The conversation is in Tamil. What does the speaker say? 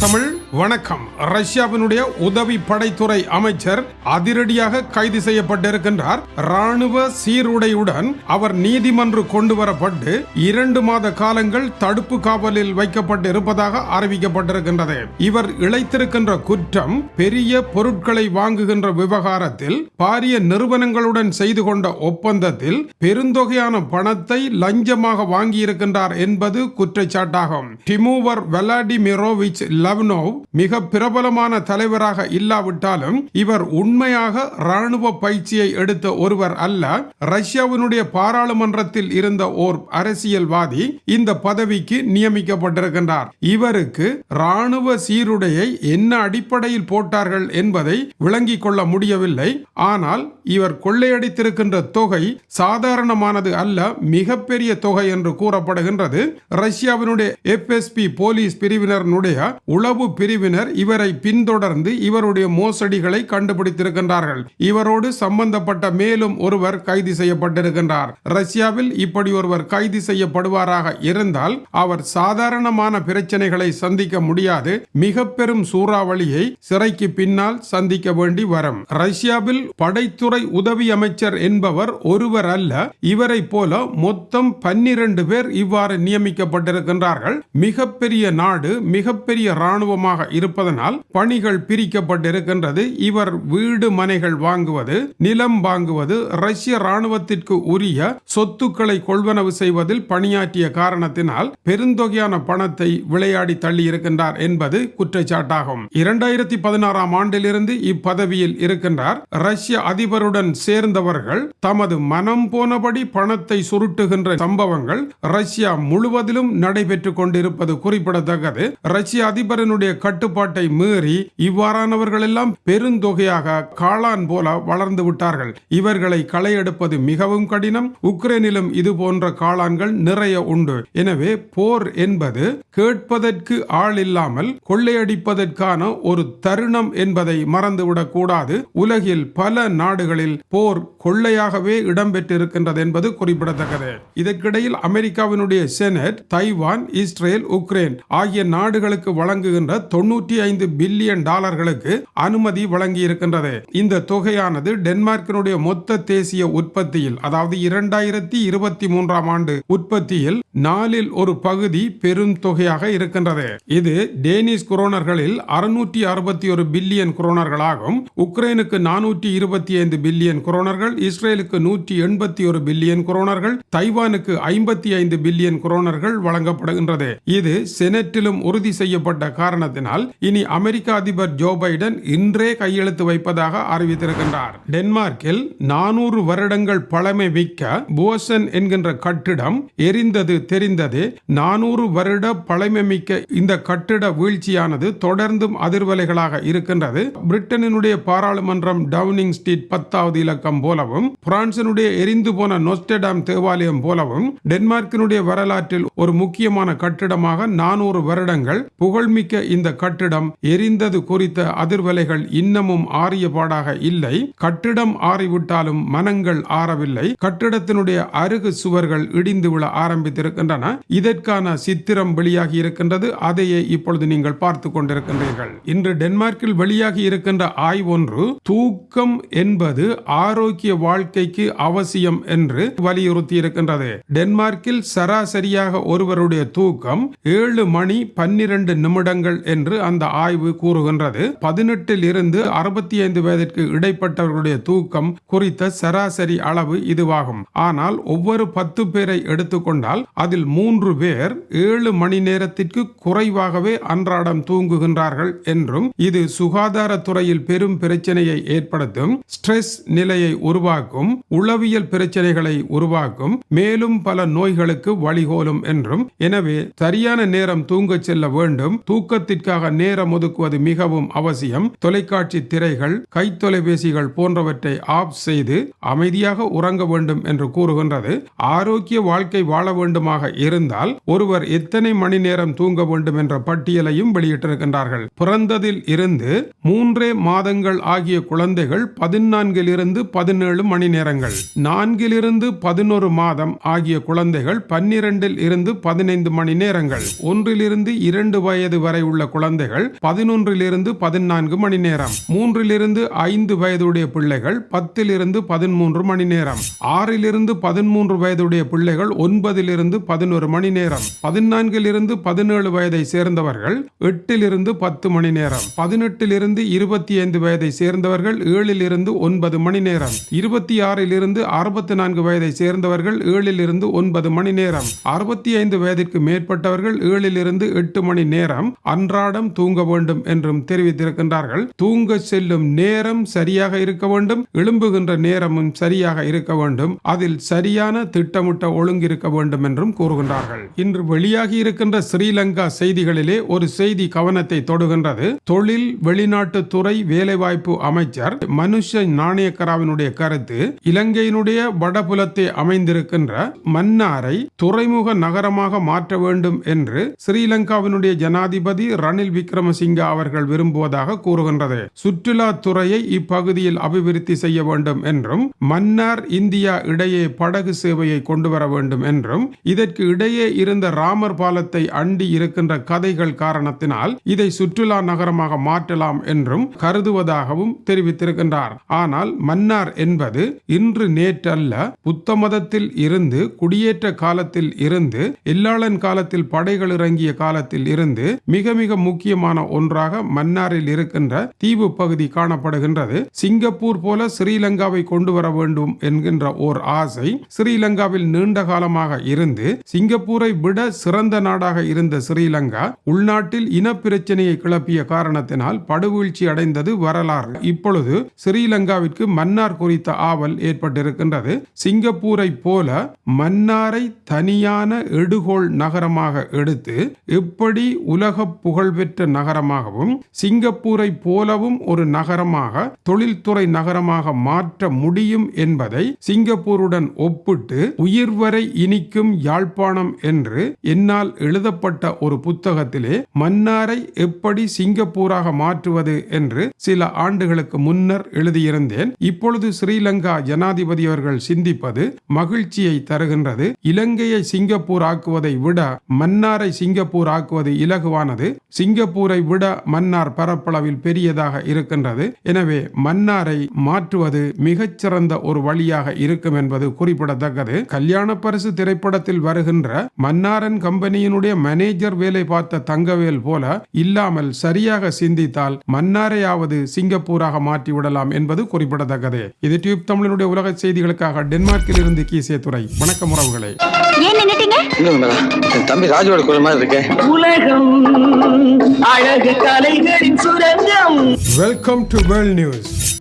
தமிழ். வணக்கம். ரஷ்யாவினுடைய உதவி படைத்துறை அமைச்சர் அதிரடியாக கைது செய்யப்பட்டிருக்கின்றார். ராணுவ சீருடையுடன் அவர் நீதிமன்று கொண்டு வரப்பட்டு இரண்டு மாத காலங்கள் தடுப்பு காவலில் வைக்கப்பட்டு இருப்பதாக அறிவிக்கப்பட்டிருக்கின்றது. இவர் இழைத்திருக்கின்ற குற்றம் பெரிய பொருட்களை வாங்குகின்ற விவகாரத்தில் பாரிய நிறுவனங்களுடன் செய்து கொண்ட ஒப்பந்தத்தில் பெருந்தொகையான பணத்தை லஞ்சமாக வாங்கியிருக்கின்றார் என்பது குற்றச்சாட்டாகும். டிமூவர் வெலாடிமிரோவிச் லவ்னோவ் மிக பிரபலமான தலைவராக இல்லாவிட்டாலும் இவர் உண்மையாக ராணுவ பயிற்சியை எடுத்த ஒருவர் அல்ல. ரஷ்யாவினுடைய பாராளுமன்றத்தில் இருந்த ஓர் அரசியல்வாதி இந்த பதவிக்கு நியமிக்கப்பட்டிருக்கின்றார். இவருக்கு ராணுவ சீருடையை என்ன அடிப்படையில் போட்டார்கள் என்பதை விளங்கிக் கொள்ள முடியவில்லை. ஆனால் இவர் கொள்ளையடித்திருக்கின்ற தொகை சாதாரணமானது அல்ல மிகப்பெரிய தொகை என்று கூறப்படுகின்றது. ரஷ்யாவினுடைய எஃப்எஸ்பி போலீஸ் பிரிவினருடைய உளவு பிரிவினர் இவரை பின்தொடர்ந்து இவருடைய மோசடிகளை கண்டுபிடித்திருக்கின்றார்கள். இவரோடு சம்பந்தப்பட்ட மேலும் ஒருவர் கைது செய்யப்பட்டிருக்கின்றார். ரஷ்யாவில் இப்படி ஒருவர் கைது செய்யப்படுவாராக இருந்தால் அவர் சாதாரணமான பிரச்சனைகளை சந்திக்க முடியாது. மிக பெரும் சூறாவளியை சிறைக்கு பின்னால் சந்திக்க வேண்டி வரும். ரஷ்யாவில் படைத்துறை உதவி அமைச்சர் என்பவர் ஒருவர் அல்ல இவரை போல மொத்தம் பன்னிரண்டு பேர் இவ்வாறு நியமிக்கப்பட்டிருக்கின்றார்கள். மிகப்பெரிய நாடு மிகப்பெரிய ராணுவமாக இருப்பதனால் பணிகள் பிரிக்கப்பட்டிருக்கின்றது. இவர் வீடு மனைகள் வாங்குவது நிலம் வாங்குவது ரஷ்ய ராணுவத்திற்கு உரிய சொத்துக்களை கொள்வனவு செய்வதில் பணியாற்றிய காரணத்தினால் பெருந்தொகையான பணத்தை விளையாடி தள்ளியிருக்கின்றார் என்பது குற்றச்சாட்டாகும். இரண்டாயிரத்தி பதினாறாம் ஆண்டிலிருந்து இப்பதவியில் இருக்கின்றார். ரஷ்ய அதிபருடன் சேர்ந்தவர்கள் தமது மனம் போனபடி பணத்தை சுருட்டுகின்ற சம்பவங்கள் ரஷ்யா முழுவதிலும் நடைபெற்றுக் கொண்டிருப்பது குறிப்பிடத்தக்கது. ரஷ்ய அதிபரனுடைய கட்டுப்பாட்டை மீறி இவ்வாறானவர்கள் எல்லாம் பெருந்தொகையாக காளான் போல வளர்ந்து விட்டார்கள். இவர்களை களையெடுப்பது மிகவும் கடினம். உக்ரைனிலும் இது போன்ற காளான்கள் நிறைய உண்டு. எனவே போர் என்பது கேட்பதற்கு ஆள் இல்லாமல் கொள்ளையடிப்பதற்கான ஒரு தருணம் என்பதை மறந்துவிடக் கூடாது. உலகில் பல நாடுகளில் போர் கொள்ளையாகவே இடம்பெற்றிருக்கின்றது என்பது குறிப்பிடத்தக்கது. இதற்கிடையில் அமெரிக்காவினுடைய செனட் தைவான் இஸ்ரேல் உக்ரைன் ஆகிய நாடுகளுக்கு வழங்குகின்ற தொண்ணூற்றி ஐந்து பில்லியன் டாலர்களுக்கு அனுமதி வழங்கி இருக்கின்றது இந்த தொகையானது டென்மார்க்கினுடைய மொத்த தேசிய உற்பத்தியில் அதாவது இரண்டாயிரத்தி இருபத்தி மூன்றாம் ஆண்டு உற்பத்தியில் நாலில் ஒரு பகுதி பெரும் தொகையாக இருக்கின்றது. இது டேனிஷ் குரோனர்களில் அறுநூற்றி அறுபத்தி ஒரு பில்லியன் குரோனர்களாகும். உக்ரைனுக்கு நானூற்றி இருபத்தி ஐந்து பில்லியன் குரோனர்கள் இஸ்ரேலுக்கு நூற்றி எண்பத்தி ஒரு பில்லியன் குரோனர்கள் தைவானுக்கு ஐம்பத்தி ஐந்து பில்லியன் குரோனர்கள் வழங்கப்படுகின்றது. இது செனட்டிலும் உறுதி செய்யப்பட்ட காரணத்தினால் இனி அமெரிக்க அதிபர் ஜோ பைடன் இன்றே கையெழுத்து வைப்பதாக அறிவித்திருக்கின்றார். டென்மார்க்கில் நானூறு வருடங்கள் பழமை மிக்க போசன் என்கின்ற கட்டிடம் எரிந்தது தெரிந்தது. நானூறு வருட பழமை மிக்க இந்த கட்டிட வீழ்ச்சியானது தொடர்ந்தும் அதிர்வலைகளாக இருக்கின்றது. பிரிட்டனினுடைய பாராளுமன்றம் டவுனிங் ஸ்ட்ரீட் பத்தாவது இலக்கம் போலவும் பிரான்சினுடைய எரிந்து போன நொஸ்டடாம் தேவாலயம் போலவும் டென்மார்க்கினுடைய வரலாற்றில் ஒரு முக்கியமான கட்டிடமாக நானூறு வருடங்கள் புகழ்மிக்க இந்த கட்டிடம் எரிந்தது குறித்த அதிர்வலைகள் இன்னமும் ஆறியபாடாக இல்லை. கட்டிடம் ஆறிவிட்டாலும் மனங்கள் ஆறவில்லை. கட்டிடத்தினுடைய அருகு சுவர்கள் இடிந்து விழ ஆரம்பித்திருக்கின்றன. இதற்கான சித்திரம் வெளியாகி இருக்கின்றது. அதையே இப்பொழுது நீங்கள் பார்த்து கொண்டிருக்கின்றீர்கள். இன்று டென்மார்க்கில் வெளியாகி இருக்கின்ற ஆய்வொன்று தூக்கம் என்பது ஆரோக்கிய வாழ்க்கைக்கு அவசியம் என்று வலியுறுத்தி இருக்கின்றது. டென்மார்க்கில் சராசரியாக ஒருவருடைய தூக்கம் ஏழு மணி பன்னிரண்டு நிமிடங்கள் என்று அந்த ஆய்வு கூறுகின்றது. பதினெட்டில் இருந்து அறுபத்தி ஐந்து வயதிற்கு இடைப்பட்டவர்களுடைய தூக்கம் குறித்த சராசரி அளவு இதுவாகும். ஆனால் ஒவ்வொரு பத்து பேரை எடுத்துக்கொண்டால் அதில் மூன்று பேர் ஏழு மணி நேரத்திற்கு குறைவாகவே அன்றாடம் தூங்குகின்றார்கள் என்றும் இது சுகாதாரத்துறையில் பெரும் பிரச்சனையை ஏற்படுத்தும் ஸ்ட்ரெஸ் நிலையை உருவாக்கும் உளவியல் பிரச்சனைகளை உருவாக்கும் மேலும் பல நோய்களுக்கு வழிகோலும் என்றும். எனவே சரியான நேரம் தூங்கச் செல்ல வேண்டும். தூக்கத்திற்காக நேரம் ஒதுக்குவது மிகவும் அவசியம். தொலைக்காட்சி திரைகள் கைத்தொலைபேசிகள் போன்றவற்றை ஆஃப் செய்து அமைதியாக உறங்க வேண்டும் என்று கூறுகின்றது. ஆரோக்கிய வாழ்க்கை வாழ வேண்டுமாக இருந்தால் ஒருவர் எத்தனை மணி நேரம் தூங்க வேண்டும் என்ற பட்டியலையும் வெளியிட்டிருக்கின்றார்கள். பிறந்ததில் இருந்து மூன்றே மாதங்கள் ஆகிய குழந்தைகள் பதினான்கில் இருந்து பதினேழு மணி நேரங்கள் நான்கிலிருந்து பதினொரு மாதம் ஆகிய குழந்தைகள் பன்னிரண்டில் இருந்து பதினைந்து மணி நேரங்கள் ஒன்றிலிருந்து இரண்டு வயது வயது வரை உள்ள குழந்தைகள் பதினொன்றிலிருந்து பதினான்கு மணி நேரம் மூன்றிலிருந்து ஐந்து வயதுடைய பிள்ளைகள் பத்திலிருந்து பதிமூன்று மணி நேரம் ஆறிலிருந்து பதிமூன்று வயதுடைய பிள்ளைகள் ஒன்பதிலிருந்து பதினொரு மணி நேரம் பதினான்கிலிருந்து பதினேழு வயதை சேர்ந்தவர்கள் எட்டிலிருந்து பத்து மணி நேரம் பதினெட்டிலிருந்து இருபத்தி ஐந்து வயதை சேர்ந்தவர்கள் ஏழிலிருந்து ஒன்பது மணி நேரம் இருபத்தி ஆறிலிருந்து அறுபத்தி நான்கு வயதை சேர்ந்தவர்கள் ஏழிலிருந்து ஒன்பது மணி நேரம் அறுபத்தி ஐந்து வயதிற்கு மேற்பட்டவர்கள் ஏழிலிருந்து எட்டு மணி நேரம். அன்றாடம் தூங்க வேண்டும் என்றும் தெரிவித்திருக்கின்றார்கள். தூங்க செல்லும் நேரம் சரியாக இருக்க வேண்டும். எழும்புகின்ற நேரமும் சரியாக இருக்க வேண்டும். அதில் சரியான திட்டமிட்ட ஒழுங்கு இருக்க வேண்டும் என்றும் கூறுகின்றார்கள். இன்று வெளியாகி இருக்கின்ற ஸ்ரீலங்கா செய்திகளிலே ஒரு செய்தி கவனத்தை தொடுகின்றது. தொழில் வெளிநாட்டு துறை வேலைவாய்ப்பு அமைச்சர் மனுஷ நாணயக்கராவினுடைய கருத்து இலங்கையினுடைய வடபுலத்தை அமைந்திருக்கின்ற மன்னாரை துறைமுக நகரமாக மாற்ற வேண்டும் என்று ஸ்ரீலங்காவினுடைய ஜன ஜனாதிபதி ரணில் விக்ரமசிங்க அவர்கள் விரும்புவதாக கூறுகின்றது. சுற்றுலா துறையை இப்பகுதியில் அபிவிருத்தி செய்ய வேண்டும் என்றும் மன்னார் இந்தியா இடையே படகு சேவையை கொண்டு வர வேண்டும் என்றும் இதற்கு இடையே இருந்த ராமர் பாலத்தை அண்டி இருக்கின்ற கதைகள் காரணத்தினால் இதை சுற்றுலா நகரமாக மாற்றலாம் என்றும் கருதுவதாகவும் தெரிவித்திருக்கின்றார். ஆனால் மன்னார் என்பது இன்று நேற்றல்ல புத்த மதத்தில் இருந்து குடியேற்ற காலத்தில் இருந்து எல்லாளன் காலத்தில் படைகள் இறங்கிய காலத்தில் இருந்து மிக மிக முக்கியமான ஒன்றாக மன்னாரில் இருக்கின்ற தீவு பகுதி காணப்படுகின்றது. சிங்கப்பூர் போல ஸ்ரீலங்காவை கொண்டு வர வேண்டும் என்கின்ற ஓர் ஆசை ஸ்ரீலங்காவில் நீண்ட காலமாக இருந்து சிங்கப்பூரை விட சிறந்த நாடாக இருந்த ஸ்ரீலங்கா உள்நாட்டில் இனப்பிரச்சனையை கிளப்பிய காரணத்தினால் படுவீழ்ச்சி அடைந்தது வரலாறு. இப்பொழுது ஸ்ரீலங்காவிற்கு மன்னார் குறித்த ஆவல் ஏற்பட்டிருக்கின்றது. சிங்கப்பூரை போல மன்னாரை தனியான எடுகோள் நகரமாக எடுத்து எப்படி உலக புகழ்பெற்ற நகரமாகவும் சிங்கப்பூரை போலவும் ஒரு நகரமாக தொழில்துறை நகரமாக மாற்ற முடியும் என்பதை சிங்கப்பூருடன் ஒப்பிட்டு உயிர்வரை இனிக்கும் யாழ்ப்பாணம் என்று என்னால் எழுதப்பட்ட ஒரு புத்தகத்திலே மன்னாரை எப்படி சிங்கப்பூராக மாற்றுவது என்று சில ஆண்டுகளுக்கு முன்னர் எழுதியிருந்தேன். இப்பொழுது ஸ்ரீலங்கா ஜனாதிபதி அவர்கள் சிந்திப்பது மகிழ்ச்சியை தருகின்றது. இலங்கையை சிங்கப்பூர் ஆக்குவதை விட மன்னாரை சிங்கப்பூர் ஆக்குவது இலகுவானது. சிங்கப்பூரை விட மன்னார் பரப்பளவில் பெரியதாக இருக்கின்றது. எனவே மன்னாரை மாற்றுவது மிகச்சிறந்த ஒரு வழியாக இருக்கும் என்பது குறிப்பிடத்தக்கது. கல்யாண பரிசு திரைப்படத்தில் வருகின்ற மன்னாரன் கம்பெனியினுடைய மேனேஜர் வேலை பார்த்த தங்கவேல் போல இல்லாமல் சரியாக சிந்தித்தால் மன்னாரையாவது சிங்கப்பூராக மாற்றி விடலாம் என்பது குறிப்பிடத்தக்கது. இது டியூப் தமிழனுடைய உலக செய்திகளுக்காக டென்மார்க்கில் இருந்து கீசிய துறை வணக்கம் உறவுகளே. ஏன் நின்னுட்டீங்க? இன்னும் மேடம் என் தம்பி ராஜோட குரல் மாதிரி இருக்கேன் உலகம் அழகு கலைகளின் சுரங்கம். Welcome to world news